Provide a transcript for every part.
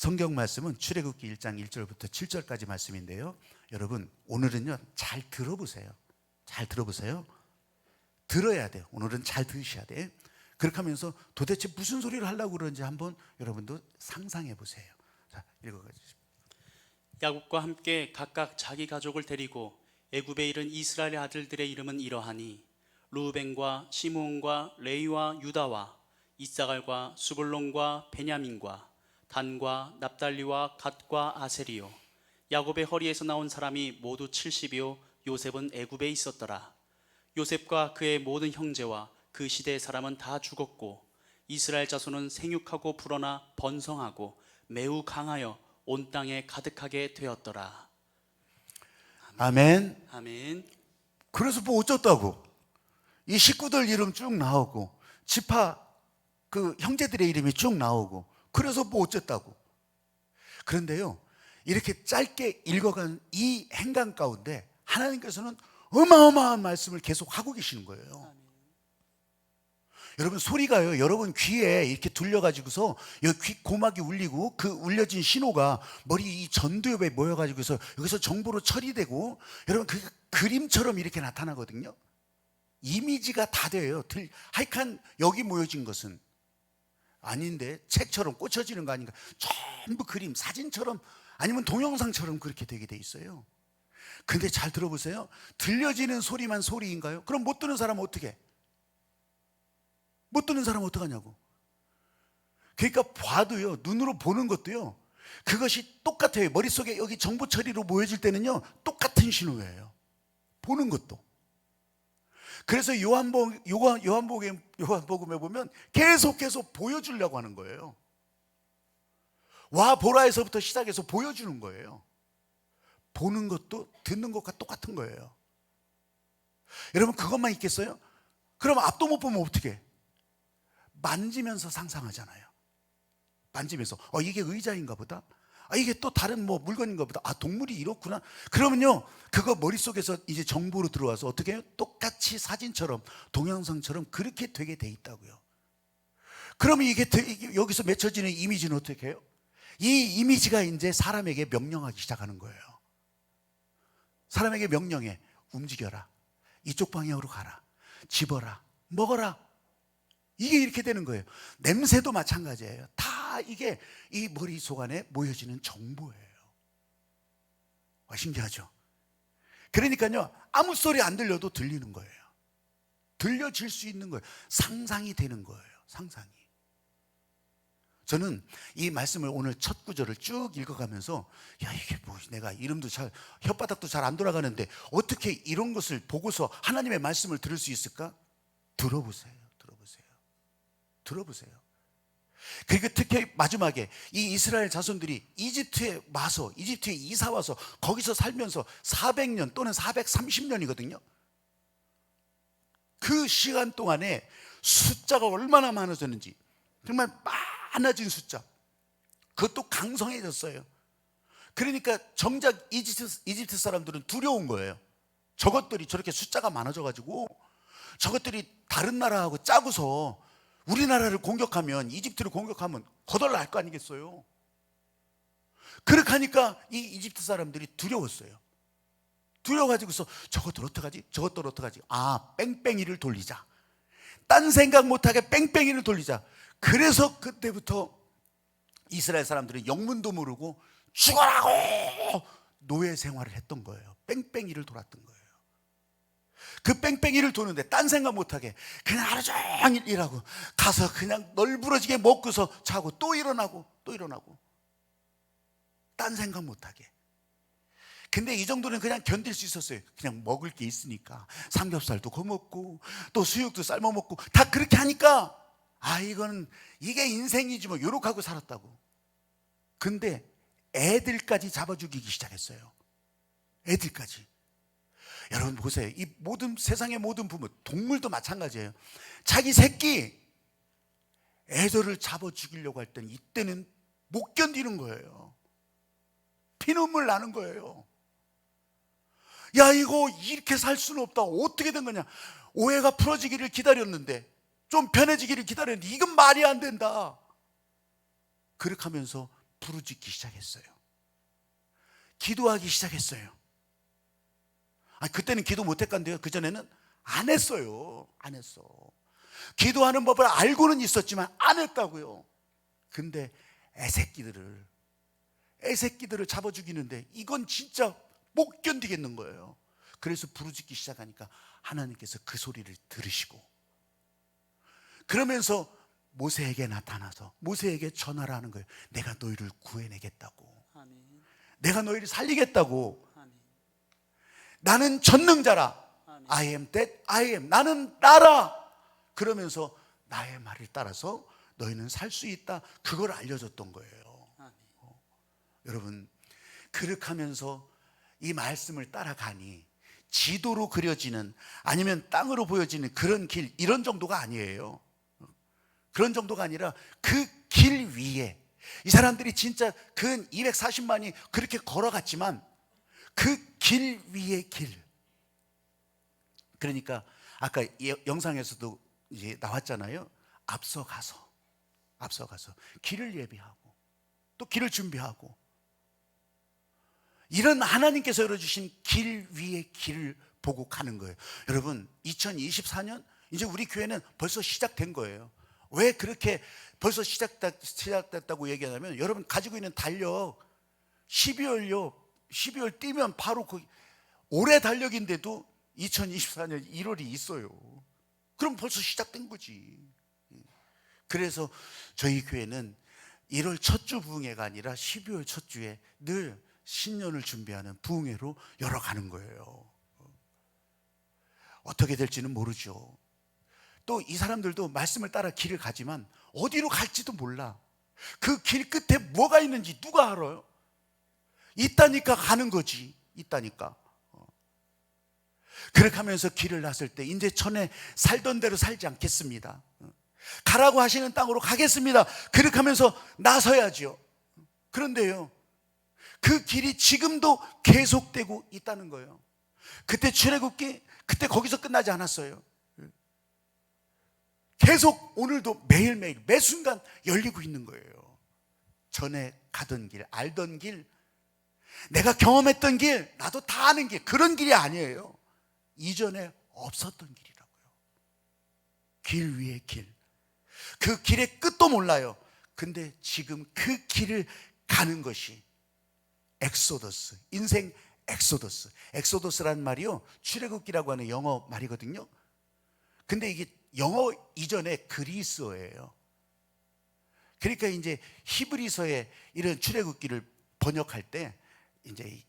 성경 말씀은 출애굽기 1장 1절부터 7절까지 말씀인데요. 여러분 오늘은요 잘 들어보세요. 잘 들어보세요. 들어야 돼요. 오늘은 잘 들으셔야 돼. 그렇게 하면서 도대체 무슨 소리를 하려고 그러는지 한번 여러분도 상상해 보세요. 자, 읽어 가지고. 야곱과 함께 각각 자기 가족을 데리고 애굽에 이른 이스라엘 아들들의 이름은 이러하니 루벤과 시므온과 레이와 유다와 이사갈과 수불론과 베냐민과 단과 납달리와 갓과 아세리요 야곱의 허리에서 나온 사람이 모두 70이요 요셉은 애굽에 있었더라 요셉과 그의 모든 형제와 그 시대의 사람은 다 죽었고 이스라엘 자손은 생육하고 불어나 번성하고 매우 강하여 온 땅에 가득하게 되었더라. 아멘. 아멘. 그래서 뭐 어쩌다고? 이 식구들 이름 쭉 나오고 지파 그 형제들의 이름이 쭉 나오고 그래서 뭐 어쨌다고? 그런데요 이렇게 짧게 읽어간 이 행간 가운데 하나님께서는 어마어마한 말씀을 계속 하고 계시는 거예요. 여러분 소리가요 여러분 귀에 이렇게 둘려가지고서 여기 귀 고막이 울리고 그 울려진 신호가 머리 이 전두엽에 모여가지고서 여기서 정보로 처리되고 여러분 그 그림처럼 이렇게 나타나거든요 이미지가 다 돼요 들, 하여간 여기 모여진 것은 아닌데 책처럼 꽂혀지는 거 아닌가 전부 그림 사진처럼 아니면 동영상처럼 그렇게 되게 돼 있어요 근데 잘 들어보세요 들려지는 소리만 소리인가요? 그럼 못 듣는 사람은 어떻게 해? 못 듣는 사람은 어떡하냐고. 그러니까 봐도요, 눈으로 보는 것도요, 그것이 똑같아요. 머릿속에 여기 정보 처리로 모여질 때는요, 똑같은 신호예요. 보는 것도. 그래서 요한복, 요한, 요한복음, 요한복음에 보면 계속 계속 보여주려고 하는 거예요. 와 보라에서부터 시작해서 보여주는 거예요. 보는 것도 듣는 것과 똑같은 거예요. 여러분 그것만 있겠어요? 그럼 앞도 못 보면 어떻게? 해? 만지면서 상상하잖아요. 만지면서 어 이게 의자인가 보다. 아 이게 또 다른 뭐 물건인가 보다. 아 동물이 이렇구나. 그러면요 그거 머릿속에서 이제 정보로 들어와서 어떻게 해요? 똑같이 사진처럼 동영상처럼 그렇게 되게 돼 있다고요. 그러면 이게, 여기서 맺혀지는 이미지는 어떻게 해요? 이 이미지가 이제 사람에게 명령하기 시작하는 거예요. 사람에게 명령해 움직여라. 이쪽 방향으로 가라. 집어라. 먹어라. 이게 이렇게 되는 거예요. 냄새도 마찬가지예요. 다 이게 이 머릿속 안에 모여지는 정보예요. 와, 신기하죠? 그러니까요, 아무 소리 안 들려도 들리는 거예요. 들려질 수 있는 거예요. 상상이 되는 거예요. 상상이. 저는 이 말씀을 오늘 첫 구절을 쭉 읽어가면서 야 이게 뭐 내가 이름도 잘 혓바닥도 잘 안 돌아가는데 어떻게 이런 것을 보고서 하나님의 말씀을 들을 수 있을까? 들어보세요. 들어보세요. 들어보세요. 그리고 특히 마지막에 이 이스라엘 자손들이 이집트에 와서 이집트에 이사 와서 거기서 살면서 400년 또는 430년이거든요. 그 시간 동안에 숫자가 얼마나 많아졌는지 정말 많아진 숫자. 그것도 강성해졌어요. 그러니까 정작 이집트, 이집트 사람들은 두려운 거예요. 저것들이 저렇게 숫자가 많아져 가지고 저것들이 다른 나라하고 짜고서 우리나라를 공격하면 이집트를 공격하면 거덜날 거 아니겠어요? 그렇게 하니까 이 이집트 사람들이 두려웠어요. 두려워가지고서 저것들 어떡하지? 저것들 어떡하지? 아, 뺑뺑이를 돌리자. 딴 생각 못하게 뺑뺑이를 돌리자. 그래서 그때부터 이스라엘 사람들은 영문도 모르고 죽어라고 노예 생활을 했던 거예요. 뺑뺑이를 돌았던 거예요. 그 뺑뺑이를 도는데 딴 생각 못하게 그냥 하루 종일 일하고 가서 그냥 널브러지게 먹고서 자고 또 일어나고 또 일어나고. 딴 생각 못하게. 근데 이 정도는 그냥 견딜 수 있었어요. 그냥 먹을 게 있으니까. 삼겹살도 구워 먹고 또 수육도 삶아 먹고. 다 그렇게 하니까 아 이거는 이게 인생이지 뭐 요렇게 하고 살았다고. 근데 애들까지 잡아 죽이기 시작했어요. 애들까지 여러분 보세요. 이 모든 세상의 모든 부모, 동물도 마찬가지예요. 자기 새끼 애들을 잡아 죽이려고 할 때는 이때는 못 견디는 거예요. 피눈물 나는 거예요. 야 이거 이렇게 살 수는 없다. 어떻게 된 거냐? 오해가 풀어지기를 기다렸는데 좀 편해지기를 기다렸는데 이건 말이 안 된다. 그렇게 하면서 부르짖기 시작했어요. 기도하기 시작했어요. 아 그때는 기도 못했간데요. 그 전에는 안 했어요. 안 했어. 기도하는 법을 알고는 있었지만 안 했다고요. 근데 애새끼들을 애새끼들을 잡아 죽이는데 이건 진짜 못 견디겠는 거예요. 그래서 부르짖기 시작하니까 하나님께서 그 소리를 들으시고 그러면서 모세에게 나타나서 모세에게 전화를 하는 거예요. 내가 너희를 구해내겠다고. 아멘. 내가 너희를 살리겠다고. 나는 전능자라. I am that I am. 나는 나라. 그러면서 나의 말을 따라서 너희는 살 수 있다. 그걸 알려줬던 거예요. 아멘. 여러분, 그렇게하면서 이 말씀을 따라가니 지도로 그려지는 아니면 땅으로 보여지는 그런 길 이런 정도가 아니에요. 그런 정도가 아니라 그 길 위에 이 사람들이 진짜 근 240만이 그렇게 걸어갔지만 그 길 위의 길. 그러니까 아까 이 영상에서도 이제 나왔잖아요. 앞서 가서 앞서 가서 길을 예비하고 또 길을 준비하고 이런 하나님께서 열어주신 길 위의 길을 보고 가는 거예요. 여러분, 2024년 이제 우리 교회는 벌써 시작된 거예요. 왜 그렇게 벌써 시작됐, 시작됐다고 얘기하냐면 여러분 가지고 있는 달력 12월요. 12월 뛰면 바로 그 올해 달력인데도 2024년 1월이 있어요. 그럼 벌써 시작된 거지. 그래서 저희 교회는 1월 첫 주 부흥회가 아니라 12월 첫 주에 늘 신년을 준비하는 부흥회로 열어가는 거예요. 어떻게 될지는 모르죠. 또 이 사람들도 말씀을 따라 길을 가지만 어디로 갈지도 몰라. 그 길 끝에 뭐가 있는지 누가 알아요? 있다니까 가는 거지. 있다니까. 어. 그렇게 하면서 길을 났을 때 이제 전에 살던 대로 살지 않겠습니다. 어. 가라고 하시는 땅으로 가겠습니다. 그렇게 하면서 나서야지요. 그런데요. 그 길이 지금도 계속되고 있다는 거예요. 그때 출애굽기 그때 거기서 끝나지 않았어요. 계속 오늘도 매일매일 매 순간 열리고 있는 거예요. 전에 가던 길, 알던 길, 내가 경험했던 길, 나도 다 아는 길, 그런 길이 아니에요. 이전에 없었던 길이라고요. 길 위의 길. 그 길의 끝도 몰라요. 근데 지금 그 길을 가는 것이 엑소더스, 인생 엑소더스. 엑소더스라는 말이요. 출애굽기라고 하는 영어 말이거든요. 근데 이게 영어 이전에 그리스어예요. 그러니까 이제 히브리서에 이런 출애굽기를 번역할 때 이제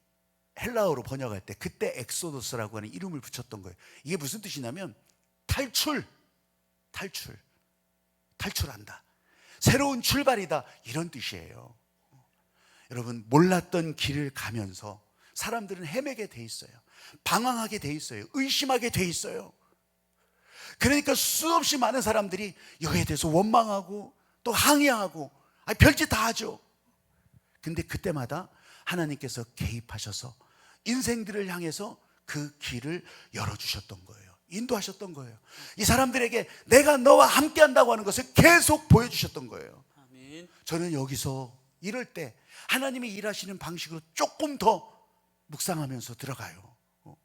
헬라어로 번역할 때 그때 엑소더스라고 하는 이름을 붙였던 거예요. 이게 무슨 뜻이냐면 탈출, 탈출, 탈출한다. 새로운 출발이다. 이런 뜻이에요. 여러분, 몰랐던 길을 가면서 사람들은 헤매게 돼 있어요. 방황하게 돼 있어요. 의심하게 돼 있어요. 그러니까 수없이 많은 사람들이 여기에 대해서 원망하고 또 항의하고 아니, 별짓 다 하죠. 근데 그때마다 하나님께서 개입하셔서 인생들을 향해서 그 길을 열어주셨던 거예요. 인도하셨던 거예요. 이 사람들에게 내가 너와 함께 한다고 하는 것을 계속 보여주셨던 거예요. 저는 여기서 이럴 때 하나님이 일하시는 방식으로 조금 더 묵상하면서 들어가요. 어.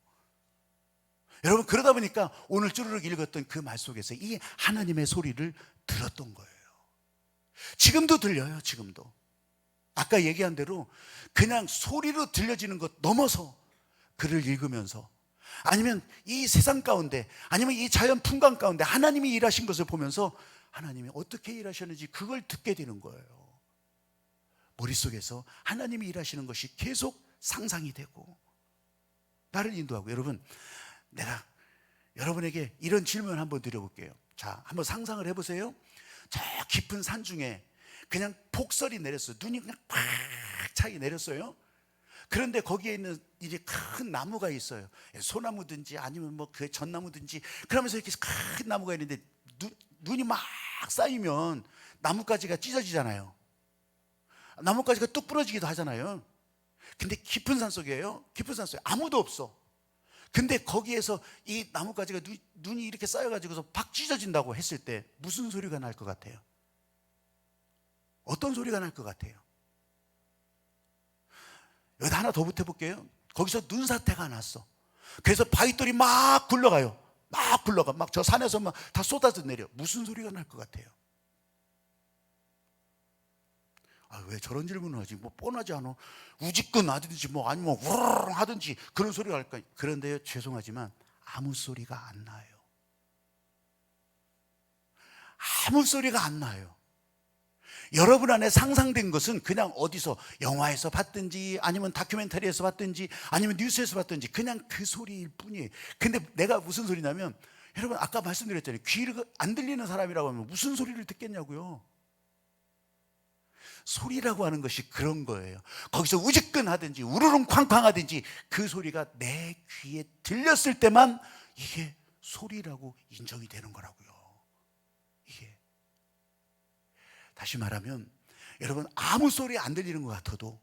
여러분 그러다 보니까 오늘 쭈르륵 읽었던 그 말 속에서 이 하나님의 소리를 들었던 거예요. 지금도 들려요. 지금도. 아까 얘기한 대로 그냥 소리로 들려지는 것 넘어서 글을 읽으면서 아니면 이 세상 가운데 아니면 이 자연 풍광 가운데 하나님이 일하신 것을 보면서 하나님이 어떻게 일하셨는지 그걸 듣게 되는 거예요. 머릿속에서 하나님이 일하시는 것이 계속 상상이 되고 나를 인도하고 여러분 내가 여러분에게 이런 질문 한번 드려볼게요. 자, 한번 상상을 해보세요. 저 깊은 산 중에 그냥 폭설이 내렸어요. 눈이 그냥 팍 차게 내렸어요. 그런데 거기에 있는 이제 큰 나무가 있어요. 소나무든지 아니면 뭐 그 전나무든지 그러면서 이렇게 큰 나무가 있는데 눈, 눈이 막 쌓이면 나뭇가지가 찢어지잖아요. 나뭇가지가 뚝 부러지기도 하잖아요. 근데 깊은 산 속이에요. 깊은 산 속에 아무도 없어. 근데 거기에서 이 나뭇가지가 눈, 눈이 이렇게 쌓여가지고서 팍 찢어진다고 했을 때 무슨 소리가 날 것 같아요? 어떤 소리가 날 것 같아요? 여기다 하나 더 붙여볼게요. 거기서 눈사태가 났어. 그래서 바위돌이 막 굴러가요. 막 굴러가. 막 저 산에서 막 다 쏟아져 내려. 무슨 소리가 날 것 같아요? 아, 왜 저런 질문을 하지? 뭐 뻔하지 않아. 우직근 하든지 뭐 아니면 우르르 하든지 그런 소리가 할까? 그런데요, 죄송하지만 아무 소리가 안 나요. 아무 소리가 안 나요. 여러분 안에 상상된 것은 그냥 어디서 영화에서 봤든지 아니면 다큐멘터리에서 봤든지 아니면 뉴스에서 봤든지 그냥 그 소리일 뿐이에요. 근데 내가 무슨 소리냐면 여러분 아까 말씀드렸잖아요. 귀를 안 들리는 사람이라고 하면 무슨 소리를 듣겠냐고요. 소리라고 하는 것이 그런 거예요. 거기서 우직근 하든지 우르릉 쾅쾅 하든지 그 소리가 내 귀에 들렸을 때만 이게 소리라고 인정이 되는 거라고요. 이게 다시 말하면 여러분 아무 소리 안 들리는 것 같아도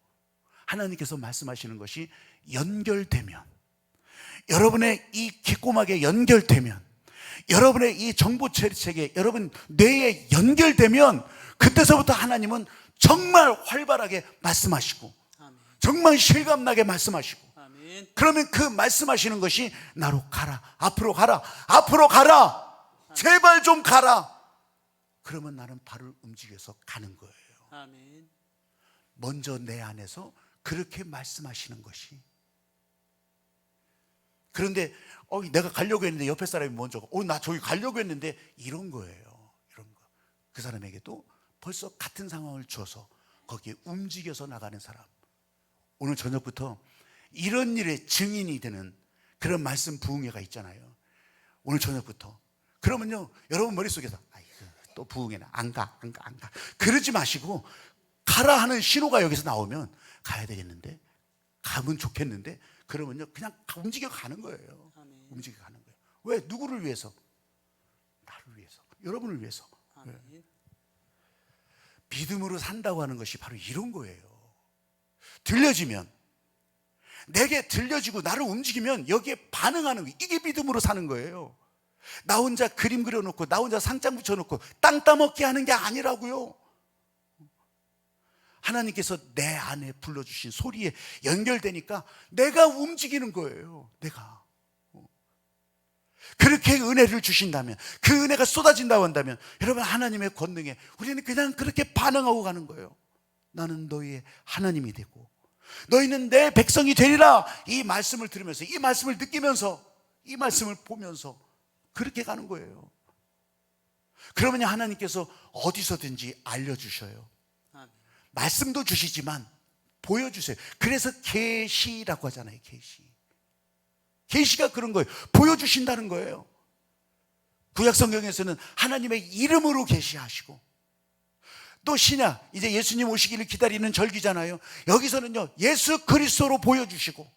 하나님께서 말씀하시는 것이 연결되면 여러분의 이 귓고막에 연결되면 여러분의 이 정보 체계 여러분 뇌에 연결되면 그때서부터 하나님은 정말 활발하게 말씀하시고 아멘. 정말 실감나게 말씀하시고 아멘. 그러면 그 말씀하시는 것이 나로 가라 앞으로 가라 앞으로 가라 제발 좀 가라 그러면 나는 발을 움직여서 가는 거예요. 아멘. 먼저 내 안에서 그렇게 말씀하시는 것이. 그런데 어, 내가 가려고 했는데 옆에 사람이 먼저 어, 나 저기 가려고 했는데 이런 거예요. 이런 거. 그 사람에게도 벌써 같은 상황을 줘서 거기에 움직여서 나가는 사람. 오늘 저녁부터 이런 일의 증인이 되는 그런 말씀 부흥회가 있잖아요. 오늘 저녁부터. 그러면요 여러분 머릿속에서 또 부흥회나 안가 안 가 안 가. 그러지 마시고 가라 하는 신호가 여기서 나오면 가야 되겠는데? 가면 좋겠는데? 그러면요 그냥 움직여 가는 거예요. 아멘. 움직여 가는 거예요. 왜? 누구를 위해서? 나를 위해서. 여러분을 위해서. 아멘. 믿음으로 산다고 하는 것이 바로 이런 거예요. 들려지면 내게 들려지고 나를 움직이면 여기에 반응하는 거 이게 믿음으로 사는 거예요. 나 혼자 그림 그려놓고 나 혼자 상장 붙여놓고 땅 따먹기 하는 게 아니라고요. 하나님께서 내 안에 불러주신 소리에 연결되니까 내가 움직이는 거예요. 내가. 그렇게 은혜를 주신다면 그 은혜가 쏟아진다고 한다면 여러분 하나님의 권능에 우리는 그냥 그렇게 반응하고 가는 거예요. 나는 너희의 하나님이 되고 너희는 내 백성이 되리라 이 말씀을 들으면서 이 말씀을 느끼면서 이 말씀을 보면서 그렇게 가는 거예요. 그러면 하나님께서 어디서든지 알려주셔요. 말씀도 주시지만 보여주세요. 그래서 계시라고 하잖아요. 계시. 계시가 그런 거예요. 보여주신다는 거예요. 구약 성경에서는 하나님의 이름으로 계시하시고 또 신약 이제 예수님 오시기를 기다리는 절기잖아요. 여기서는요 예수 그리스도로 보여주시고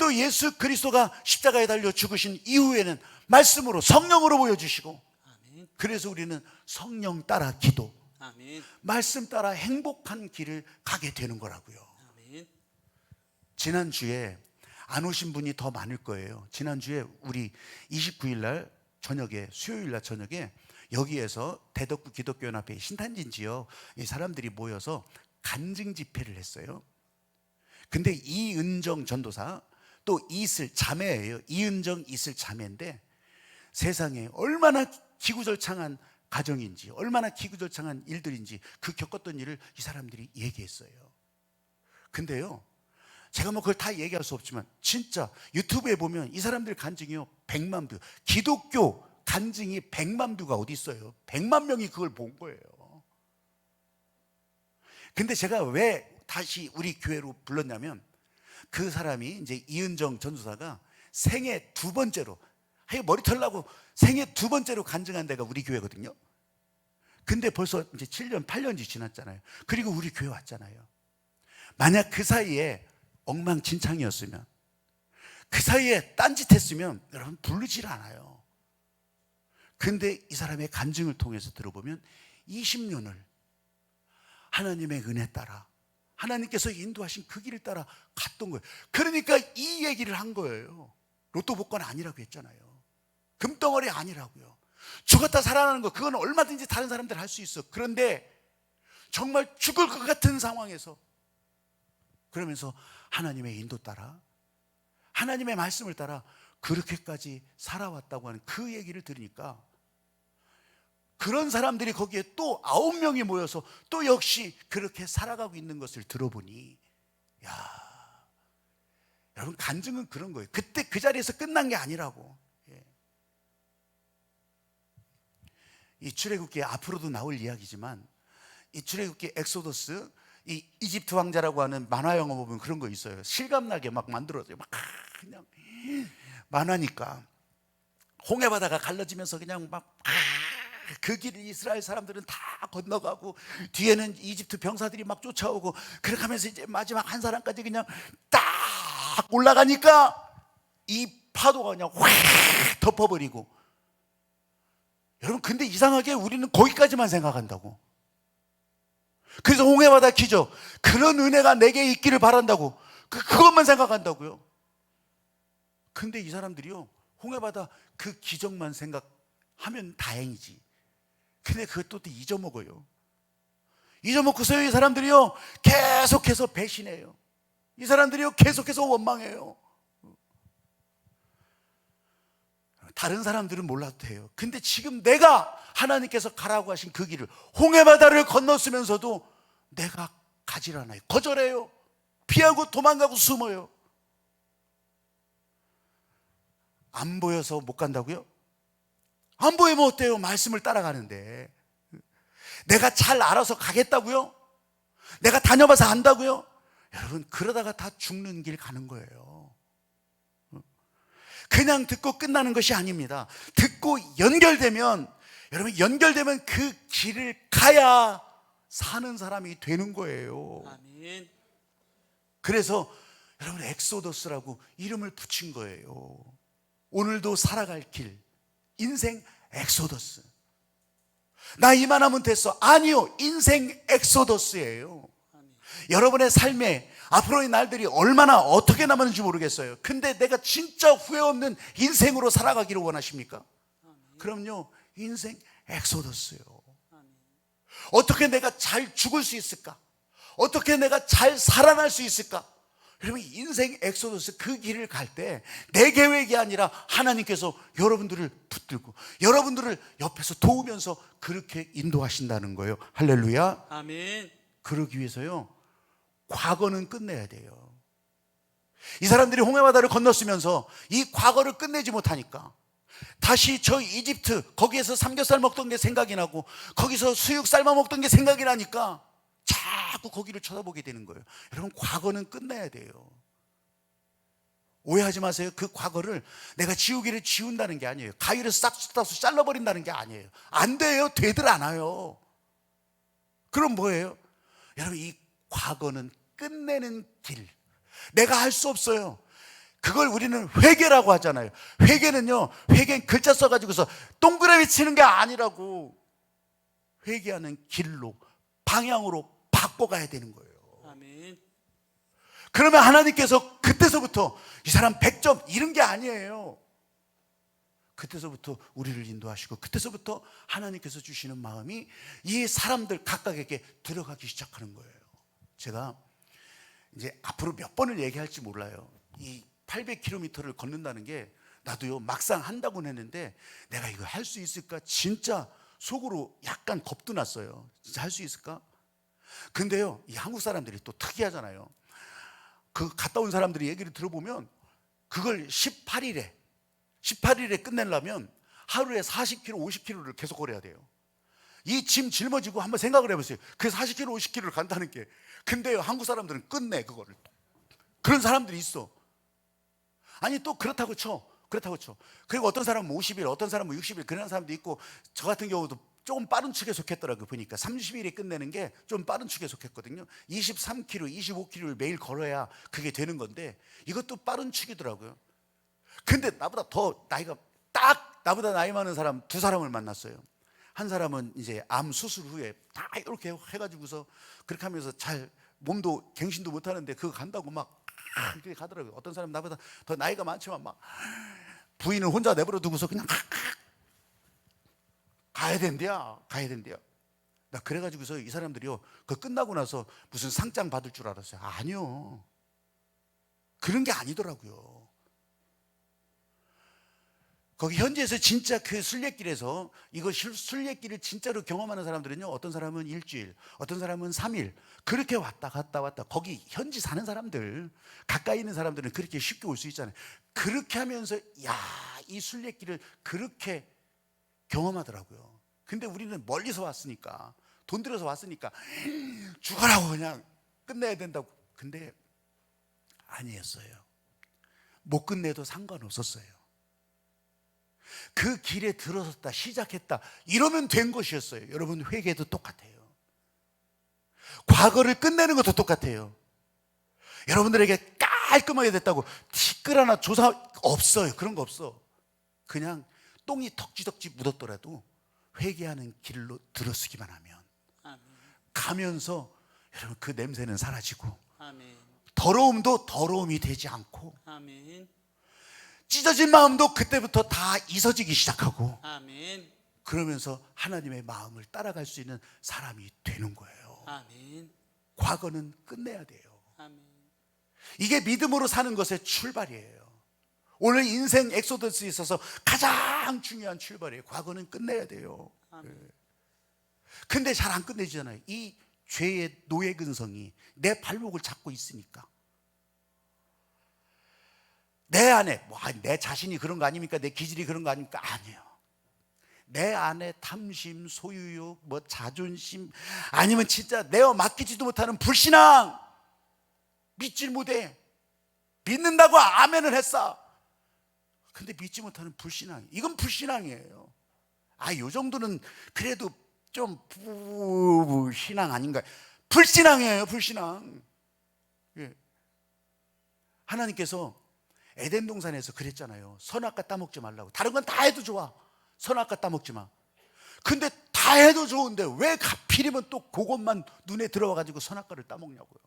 또 예수 그리스도가 십자가에 달려 죽으신 이후에는 말씀으로 성령으로 보여주시고 아멘. 그래서 우리는 성령 따라 기도 아멘. 말씀 따라 행복한 길을 가게 되는 거라고요. 아멘. 지난주에 안 오신 분이 더 많을 거예요. 지난주에 우리 29일 날 저녁에 수요일 날 저녁에 여기에서 대덕구 기독교연합회 신탄진 지역 이 사람들이 모여서 간증 집회를 했어요. 근데 이은정 전도사 또 이슬 자매예요. 이은정 이슬 자매인데 세상에 얼마나 기구절창한 가정인지 얼마나 기구절창한 일들인지 그 겪었던 일을 이 사람들이 얘기했어요. 근데요. 제가 뭐 그걸 다 얘기할 수 없지만 진짜 유튜브에 보면 이 사람들 간증이요 100만 뷰 기독교 간증이 100만 뷰가 어디 있어요 100만 명이 그걸 본 거예요 근데 제가 왜 다시 우리 교회로 불렀냐면 그 사람이 이제 이은정 전수사가 생애 두 번째로 하여 머리 털라고 생애 두 번째로 간증한 데가 우리 교회거든요. 근데 벌써 이제 7년 8년이 지났잖아요. 그리고 우리 교회 왔잖아요. 만약 그 사이에 엉망진창이었으면 그 사이에 딴짓했으면 여러분 부르질 않아요. 근데 이 사람의 간증을 통해서 들어보면 20년을 하나님의 은혜 따라 하나님께서 인도하신 그 길을 따라 갔던 거예요. 그러니까 이 얘기를 한 거예요. 로또 복권 아니라고 했잖아요. 금덩어리 아니라고요. 죽었다 살아나는 거 그건 얼마든지 다른 사람들 할 수 있어. 그런데 정말 죽을 것 같은 상황에서 그러면서 하나님의 인도 따라 하나님의 말씀을 따라 그렇게까지 살아왔다고 하는 그 얘기를 들으니까 그런 사람들이 거기에 또 아홉 명이 모여서 또 역시 그렇게 살아가고 있는 것을 들어보니 야 여러분 간증은 그런 거예요. 그때 그 자리에서 끝난 게 아니라고. 예. 이 출애굽기 앞으로도 나올 이야기지만 이 출애굽기 엑소더스 이 이집트 왕자라고 하는 만화 영화 보면 그런 거 있어요. 실감나게 막 만들어져요. 막 그냥 만화니까 홍해 바다가 갈라지면서 그냥 막 그 길을 이스라엘 사람들은 다 건너가고 뒤에는 이집트 병사들이 막 쫓아오고 그렇게 하면서 이제 마지막 한 사람까지 그냥 딱 올라가니까 이 파도가 그냥 확 덮어버리고. 여러분 근데 이상하게 우리는 거기까지만 생각한다고. 그래서 홍해바다 기적 그런 은혜가 내게 있기를 바란다고. 그, 그것만 생각한다고요. 근데 이 사람들이요 홍해바다 그 기적만 생각하면 다행이지 근데 그것도 또 잊어먹어요. 잊어먹고서 이 사람들이요. 계속해서 배신해요. 이 사람들이요 계속해서 원망해요. 다른 사람들은 몰라도 돼요. 근데 지금 내가 하나님께서 가라고 하신 그 길을 홍해바다를 건넜으면서도 내가 가질 않아요. 거절해요. 피하고 도망가고 숨어요. 안 보여서 못 간다고요? 안 보이면 어때요? 말씀을 따라가는데. 내가 잘 알아서 가겠다고요? 내가 다녀봐서 안다고요? 여러분, 그러다가 다 죽는 길 가는 거예요. 그냥 듣고 끝나는 것이 아닙니다. 듣고 연결되면, 여러분, 연결되면 그 길을 가야 사는 사람이 되는 거예요. 아멘. 그래서 여러분, 엑소더스라고 이름을 붙인 거예요. 오늘도 살아갈 길, 인생 엑소더스. 나 이만하면 됐어. 아니요. 인생 엑소더스예요. 여러분의 삶에 앞으로의 날들이 얼마나 어떻게 남았는지 모르겠어요. 근데 내가 진짜 후회 없는 인생으로 살아가기를 원하십니까? 그럼요. 인생 엑소더스요. 어떻게 내가 잘 죽을 수 있을까? 어떻게 내가 잘 살아날 수 있을까? 여러분 인생 엑소더스 그 길을 갈 때 내 계획이 아니라 하나님께서 여러분들을 붙들고 여러분들을 옆에서 도우면서 그렇게 인도하신다는 거예요. 할렐루야. 아멘. 그러기 위해서요. 과거는 끝내야 돼요. 이 사람들이 홍해 바다를 건넜으면서 이 과거를 끝내지 못하니까 다시 저 이집트 거기에서 삼겹살 먹던 게 생각이 나고 거기서 수육 삶아 먹던 게 생각이 나니까 자꾸 거기를 쳐다보게 되는 거예요. 여러분 과거는 끝내야 돼요. 오해하지 마세요. 그 과거를 내가 지우기를 지운다는 게 아니에요. 가위를 싹 따서 잘라버린다는 게 아니에요. 안 돼요. 되들 않아요. 그럼 뭐예요? 여러분 이 과거는 끝내는 길. 내가 할 수 없어요. 그걸 우리는 회개라고 하잖아요. 회개는요, 회개는 글자 써가지고서 동그라미 치는 게 아니라고 회개하는 길로, 방향으로 바꿔가야 되는 거예요. 아멘. 그러면 하나님께서 그때서부터 이 사람 100점 이런 게 아니에요. 그때서부터 우리를 인도하시고 그때서부터 하나님께서 주시는 마음이 이 사람들 각각에게 들어가기 시작하는 거예요. 제가 이제 앞으로 몇 번을 얘기할지 몰라요. 이 800km를 걷는다는 게 나도요 막상 한다고는 했는데 내가 이거 할 수 있을까 진짜 속으로 약간 겁도 났어요. 진짜 할 수 있을까? 근데요 이 한국 사람들이 또 특이하잖아요. 그 갔다 온 사람들이 얘기를 들어보면 그걸 18일에 18일에 끝내려면 하루에 40km, 50km를 계속 걸어야 돼요. 이 짐 짊어지고 한번 생각을 해보세요. 그 40km, 50km를 간다는 게. 근데요, 한국 사람들은 끝내, 그거를. 그런 사람들이 있어. 아니, 또 그렇다고 쳐. 그렇다고 쳐. 그리고 어떤 사람은 50일, 어떤 사람은 60일, 그런 사람도 있고, 저 같은 경우도 조금 빠른 축에 속했더라고요, 보니까. 30일에 끝내는 게 좀 빠른 축에 속했거든요. 23km, 25km를 매일 걸어야 그게 되는 건데, 이것도 빠른 축이더라고요. 근데 나보다 더 나이가 딱 나보다 나이 많은 사람 두 사람을 만났어요. 한 사람은 이제 암 수술 후에 다 이렇게 해가지고서 그렇게 하면서 잘 몸도 갱신도 못 하는데 그거 간다고 막 이렇게 가더라고요. 어떤 사람 나보다 더 나이가 많지만 막 부인을 혼자 내버려 두고서 그냥 가야 된대요. 가야 된대요. 나 그래가지고서 이 사람들이요, 그 끝나고 나서 무슨 상장 받을 줄 알았어요. 아니요. 그런 게 아니더라고요. 거기 현지에서 진짜 그 순례길에서 이거 실- 순례길을 진짜로 경험하는 사람들은요, 어떤 사람은 일주일, 어떤 사람은 3일, 그렇게 왔다 갔다 왔다. 거기 현지 사는 사람들, 가까이 있는 사람들은 그렇게 쉽게 올 수 있잖아요. 그렇게 하면서, 야, 이 순례길을 그렇게 경험하더라고요. 근데 우리는 멀리서 왔으니까, 돈 들여서 왔으니까, 죽어라고 그냥 끝내야 된다고. 근데 아니었어요. 못 끝내도 상관없었어요. 그 길에 들어섰다, 시작했다, 이러면 된 것이었어요. 여러분, 회개도 똑같아요. 과거를 끝내는 것도 똑같아요. 여러분들에게 깔끔하게 됐다고 티끌 하나 조사 없어요. 그런 거 없어. 그냥 똥이 덕지덕지 묻었더라도 회개하는 길로 들어서기만 하면 아멘. 가면서 여러분 그 냄새는 사라지고 아멘. 더러움도 더러움이 되지 않고 아멘. 찢어진 마음도 그때부터 다 잊어지기 시작하고 아멘. 그러면서 하나님의 마음을 따라갈 수 있는 사람이 되는 거예요. 아멘. 과거는 끝내야 돼요. 아멘. 이게 믿음으로 사는 것의 출발이에요. 오늘 인생 엑소더스에 있어서 가장 중요한 출발이에요. 과거는 끝내야 돼요. 아멘. 근데 잘 안 끝내지잖아요. 이 죄의 노예 근성이 내 발목을 잡고 있으니까. 내 안에 뭐, 내 자신이 그런 거 아닙니까? 내 기질이 그런 거 아닙니까? 아니에요. 내 안에 탐심, 소유욕, 뭐 자존심, 아니면 진짜 내어 맡기지도 못하는 불신앙, 믿질 못해. 믿는다고 아멘을 했어. 근데 믿지 못하는 불신앙, 이건 불신앙이에요. 아, 요 정도는 그래도 좀 부- 신앙 아닌가? 불신앙이에요, 불신앙. 예. 하나님께서 에덴 동산에서 그랬잖아요. 선악과 따먹지 말라고. 다른 건 다 해도 좋아. 선악과 따먹지 마. 근데 다 해도 좋은데 왜 하필이면 또 그것만 눈에 들어와 가지고 선악과를 따먹냐고요.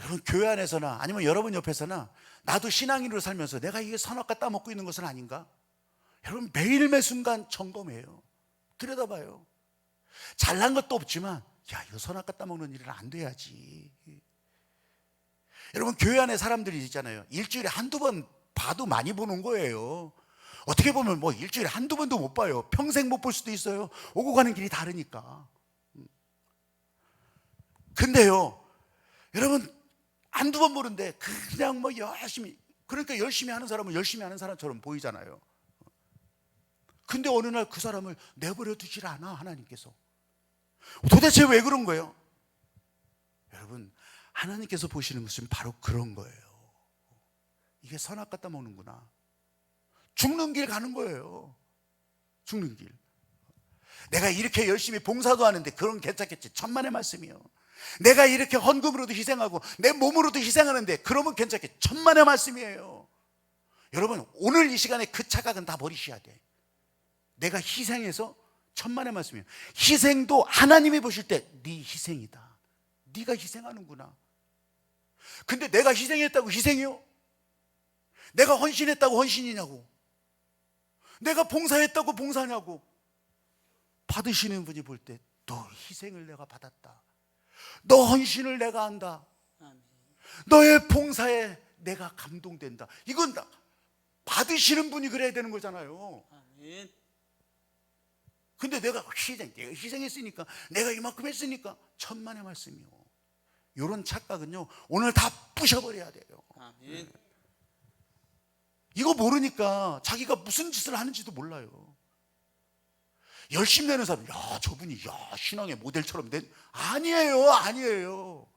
여러분 교회 안에서나 아니면 여러분 옆에서나 나도 신앙인으로 살면서 내가 이게 선악과 따먹고 있는 것은 아닌가? 여러분 매일 매 순간 점검해요. 들여다봐요. 잘난 것도 없지만 야 이거 선악과 따먹는 일은 안 돼야지. 여러분 교회 안에 사람들이 있잖아요. 일주일에 한두 번 봐도 많이 보는 거예요. 어떻게 보면 뭐 일주일에 한두 번도 못 봐요. 평생 못 볼 수도 있어요. 오고 가는 길이 다르니까. 음. 근데요, 여러분 한두 번 보는데 그냥 뭐 열심히 그러니까 열심히 하는 사람은 열심히 하는 사람처럼 보이잖아요. 근데 어느 날 그 사람을 내버려 두질 않아 하나님께서. 도대체 왜 그런 거예요? 여러분 하나님께서 보시는 것은 바로 그런 거예요. 이게 선악 갖다 먹는구나. 죽는 길 가는 거예요. 죽는 길. 내가 이렇게 열심히 봉사도 하는데 그런 괜찮겠지. 천만의 말씀이요. 내가 이렇게 헌금으로도 희생하고 내 몸으로도 희생하는데 그러면 괜찮겠지. 천만의 말씀이에요. 여러분 오늘 이 시간에 그 착각은 다 버리셔야 돼. 내가 희생해서 천만의 말씀이에요. 희생도 하나님이 보실 때 네 희생이다. 네가 희생하는구나. 근데 내가 희생했다고 희생이요? 내가 헌신했다고 헌신이냐고? 내가 봉사했다고 봉사냐고? 받으시는 분이 볼 때 너 희생을 내가 받았다. 너 헌신을 내가 한다. 너의 봉사에 내가 감동된다. 이건 다 받으시는 분이 그래야 되는 거잖아요. 아멘. 근데 내가 희생, 내가 희생했으니까, 내가 이만큼 했으니까 천만의 말씀이요. 이런 착각은요, 오늘 다 부셔버려야 돼요. 아멘. 이거 모르니까 자기가 무슨 짓을 하는지도 몰라요. 열심 내는 사람, 야, 저분이, 야, 신앙의 모델처럼 된, 아니에요, 아니에요.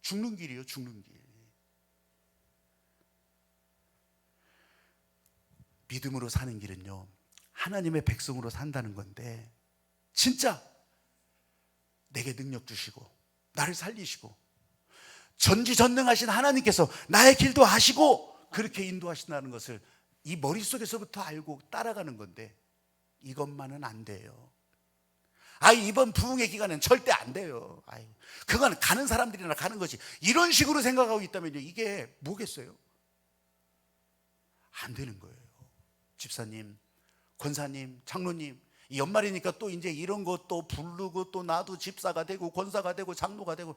죽는 길이에요, 죽는 길. 믿음으로 사는 길은요, 하나님의 백성으로 산다는 건데, 진짜 내게 능력 주시고, 나를 살리시고, 전지전능하신 하나님께서 나의 길도 하시고, 그렇게 인도하신다는 것을 이 머릿속에서부터 알고 따라가는 건데, 이것만은 안 돼요. 아, 이번 부흥의 기간은 절대 안 돼요. 아이, 그건 가는 사람들이나 가는 거지. 이런 식으로 생각하고 있다면요, 이게 뭐겠어요? 안 되는 거예요. 집사님, 권사님, 장로님, 이 연말이니까 또 이제 이런 것도 부르고 또 나도 집사가 되고 권사가 되고 장로가 되고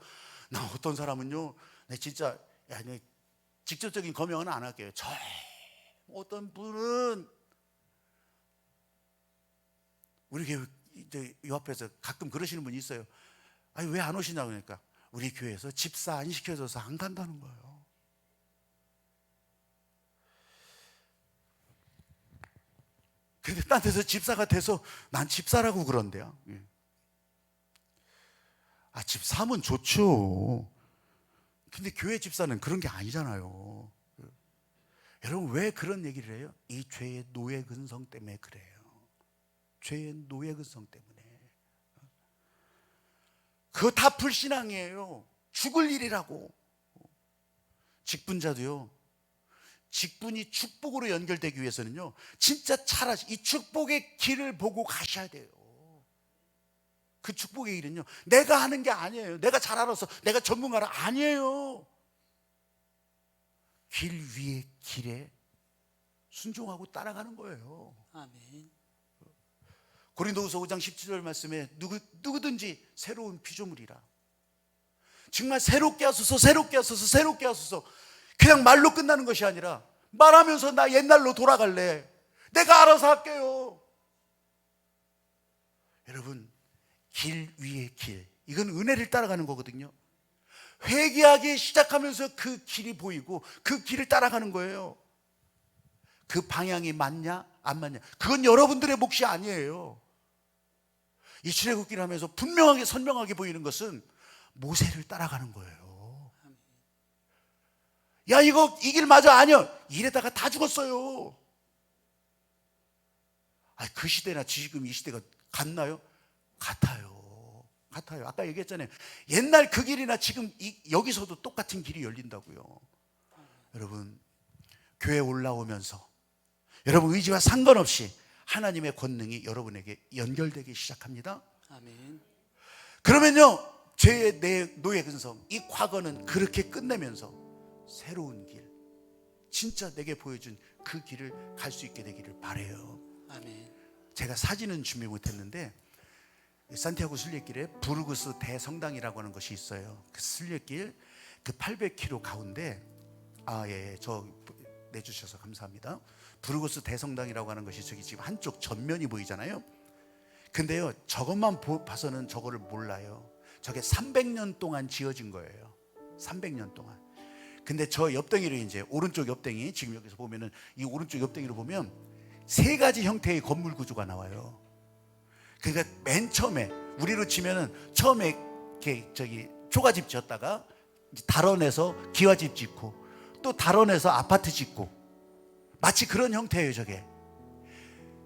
나 어떤 사람은요, 내 진짜 야, 내 직접적인 거명은 안 할게요. 저 어떤 분은 우리 교회 이 앞에서 가끔 그러시는 분이 있어요. 아니 왜 안 오시냐고 그러니까 우리 교회에서 집사 안 시켜줘서 안 간다는 거예요. 근데 딴 데서 집사가 돼서 난 집사라고 그런대요. 예. 아, 집사면 좋죠. 근데 교회 집사는 그런 게 아니잖아요. 예. 여러분, 왜 그런 얘기를 해요? 이 죄의 노예 근성 때문에 그래요. 죄의 노예 근성 때문에. 그거 다 불신앙이에요. 죽을 일이라고. 직분자도요. 직분이 축복으로 연결되기 위해서는요, 진짜 차라리 이 축복의 길을 보고 가셔야 돼요. 그 축복의 길은요, 내가 하는 게 아니에요. 내가 잘 알아서, 내가 전문가라 아니에요. 길 위의 길에 순종하고 따라가는 거예요. 아멘. 고린도후서 5장 17절 말씀에 누구, 누구든지 새로운 피조물이라. 정말 새롭게 하소서, 새롭게 하소서, 새롭게 하소서. 그냥 말로 끝나는 것이 아니라 말하면서 나 옛날로 돌아갈래. 내가 알아서 할게요. 여러분, 길 위의 길. 이건 은혜를 따라가는 거거든요. 회개하기 시작하면서 그 길이 보이고 그 길을 따라가는 거예요. 그 방향이 맞냐, 안 맞냐. 그건 여러분들의 몫이 아니에요. 이 출애굽기를 하면서 분명하게 선명하게 보이는 것은 모세를 따라가는 거예요. 야 이거 이 길 맞아 아니야 이래다가 다 죽었어요. 아그 시대나 지금 이 시대가 같나요? 같아요. 같아요. 아까 얘기했잖아요. 옛날 그 길이나 지금 이, 여기서도 똑같은 길이 열린다고요. 여러분 교회 올라오면서 여러분 의지와 상관없이 하나님의 권능이 여러분에게 연결되기 시작합니다. 아멘. 그러면요, 죄의 내 노예 근성, 이 과거는 그렇게 끝내면서 새로운 길, 진짜 내게 보여준 그 길을 갈 수 있게 되기를 바래요. 아멘. 제가 사진은 준비 못했는데 산티아고 순례길에 부르구스 대성당이라고 하는 것이 있어요. 그 순례길 그 800km 가운데 아예저 내주셔서 감사합니다. 부르구스 대성당이라고 하는 것이 저기 지금 한쪽 전면이 보이잖아요. 근데요 저것만 보- 봐서는 저거를 몰라요. 저게 300년 동안 지어진 거예요. 300년 동안. 근데 저 옆덩이를 이제 오른쪽 옆덩이 지금 여기서 보면은 이 오른쪽 옆덩이를 보면 세 가지 형태의 건물 구조가 나와요. 그러니까 맨 처음에 우리로 치면은 처음에 이렇게 저기 초가집 지었다가 달원에서 기와집 짓고 또 달원에서 아파트 짓고 마치 그런 형태예요, 저게.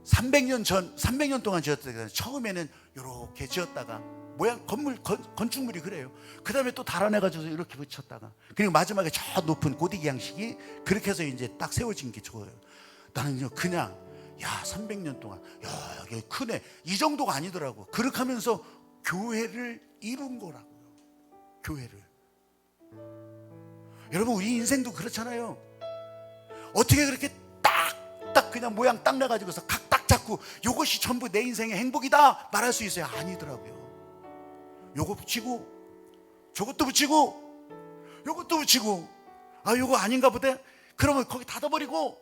300년 전, 300년 동안 지었다가 처음에는 이렇게 지었다가 모양 건물 건, 건축물이 그래요. 그다음에 또 달아내가지고 이렇게 붙였다가 그리고 마지막에 저 높은 고디기 양식이 그렇게 해서 이제 딱 세워진 게 저거예요. 나는요 그냥 야 300년 동안 야 여기 크네 이 정도가 아니더라고. 그렇게 하면서 교회를 이룬 거라고요. 교회를. 여러분 우리 인생도 그렇잖아요. 어떻게 그렇게 딱딱 그냥 모양 딱 내가지고서 각 딱 잡고 이것이 전부 내 인생의 행복이다 말할 수 있어요? 아니더라고요. 요거 붙이고 저것도 붙이고 요것도 붙이고 아 요거 아닌가 보다. 그러면 거기 닫아버리고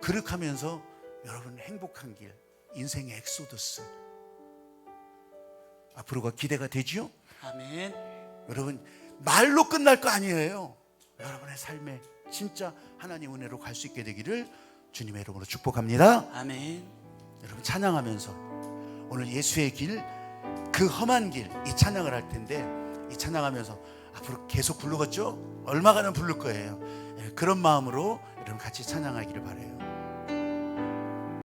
그렇게 하면서 여러분 행복한 길 인생의 엑소더스 앞으로가 기대가 되지요? 아멘. 여러분 말로 끝날 거 아니에요. 여러분의 삶에 진짜 하나님 은혜로 갈 수 있게 되기를 주님의 이름으로 축복합니다. 아멘. 여러분 찬양하면서 오늘 예수의 길, 그 험한 길, 이 찬양을 할 텐데 이 찬양하면서 앞으로 계속 부르겠죠? 얼마간은 부를 거예요. 예, 그런 마음으로 여러분 같이 찬양하기를 바래요.